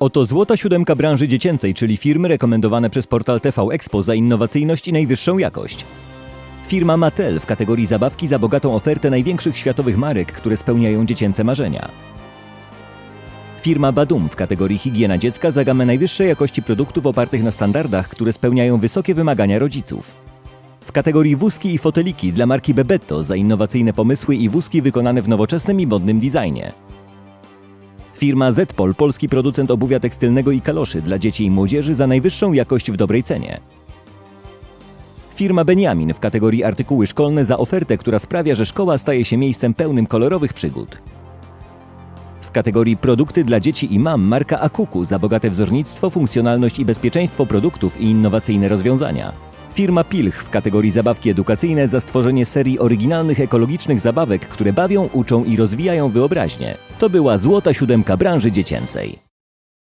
Oto złota siódemka branży dziecięcej, czyli firmy rekomendowane przez portal TV Expo za innowacyjność i najwyższą jakość. Firma Mattel w kategorii zabawki za bogatą ofertę największych światowych marek, które spełniają dziecięce marzenia. Firma Badum w kategorii higiena dziecka za gamę najwyższej jakości produktów opartych na standardach, które spełniają wysokie wymagania rodziców. W kategorii wózki i foteliki dla marki Bebetto za innowacyjne pomysły i wózki wykonane w nowoczesnym i modnym designie. Firma Zpol, polski producent obuwia tekstylnego i kaloszy dla dzieci i młodzieży za najwyższą jakość w dobrej cenie. Firma Beniamin w kategorii artykuły szkolne za ofertę, która sprawia, że szkoła staje się miejscem pełnym kolorowych przygód. W kategorii produkty dla dzieci i mam marka Akuku za bogate wzornictwo, funkcjonalność i bezpieczeństwo produktów i innowacyjne rozwiązania. Firma Pilch w kategorii zabawki edukacyjne za stworzenie serii oryginalnych ekologicznych zabawek, które bawią, uczą i rozwijają wyobraźnię. To była złota siódemka branży dziecięcej.